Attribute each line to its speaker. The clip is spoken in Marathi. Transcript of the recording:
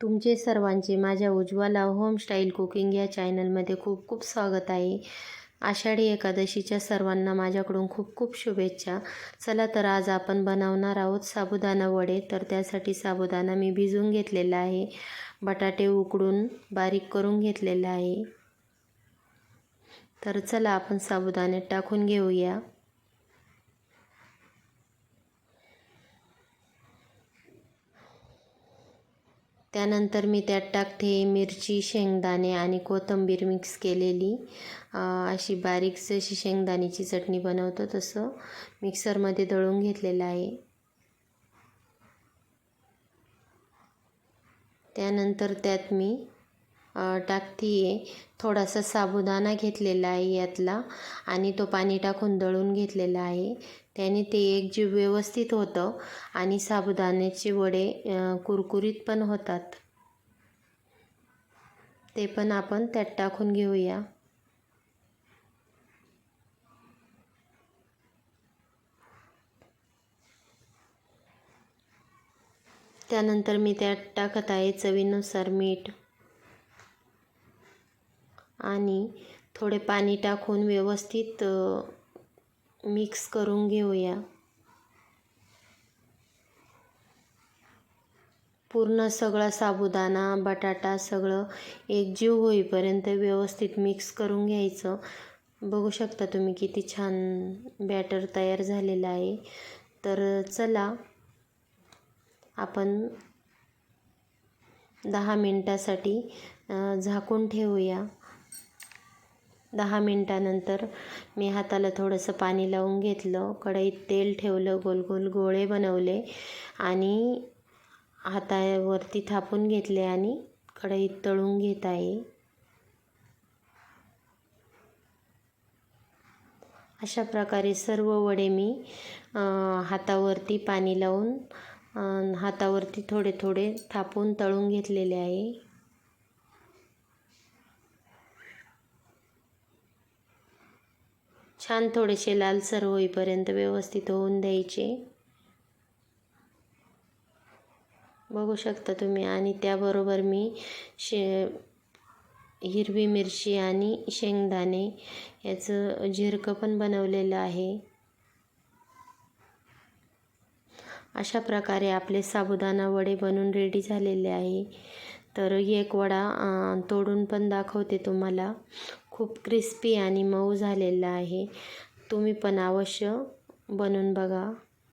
Speaker 1: तुमचे सर्वांचे माझ्या उज्ज्वला होमस्टाईल कुकिंग या चॅनलमध्ये खूप खूप स्वागत आहे. आषाढी एकादशीच्या सर्वांना माझ्याकडून खूप खूप शुभेच्छा. चला तर आज आपण बनवणार आहोत साबुदाणा वडे तर त्यासाठी साबुदाणा मी भिजवून घेतलेला आहे. बटाटे उकडून बारीक करून घेतलेला आहे. तर चला आपण साबुदाणे टाकून घेऊया. त्यानंतर मी त्यात टाकते मिरची शेंगदाणे आणि कोथिंबीर मिक्स केलेली. अशी बारीक जशी शेंगदाण्याची चटणी बनवतो तसं मिक्सरमध्ये दळून घेतलेलं आहे. त्यानंतर त्यात मी टाकते आहे थोडासा साबुदाणा घेतलेला आहे यातला आणि तो पाणी टाकून दळून घेतलेला आहे. त्याने ते एक जीव व्यवस्थित होतं आणि साबुदाण्याचे वडे कुरकुरीत पण होतात. ते पण आपण त्यात टाकून घेऊया. त्यानंतर मी त्यात टाकत आहे चवीनुसार मीठ. आणि थोडे पाणी टाकून व्यवस्थित मिक्स करून घेऊया. पूर्ण सगळा साबुदाणा बटाटा सगळं एकजीव होईपर्यंत व्यवस्थित मिक्स करून घ्यायचं. बघू शकता तुम्ही किती छान बॅटर तयार झालेलं आहे. तर चला आपण दहा मिनटासाठी झाकून ठेवूया. दहा मिनटानंतर मी हाताला थोडंसं पाणी लावून घेतलं. कढईत तेल ठेवलं गोल गोल गोळे बनवले आणि हातावरती थापून घेतले आणि कढईत तळून घेत आहे. अशा प्रकारे सर्व वडे मी हातावरती पाणी लावून हातावरती थोडे थोडे थापून तळून घेतलेले आहे. छान थोडेसे लालसर होईपर्यंत व्यवस्थित होऊन द्यायचे. बघू शकता तुम्ही. आणि त्याबरोबर मी शे हिरवी मिरची आणि शेंगदाणे याचं झिरकं पण बनवलेलं आहे. अशा प्रकारे आपले साबुदाणा वडे बनून रेडी झालेले आहे. तर एक वडा तोडून पण दाखवते तुम्हाला. खूप क्रिस्पी आणि मऊ झालेला आहे. तुम्ही पण अवश्य बनवून बघा.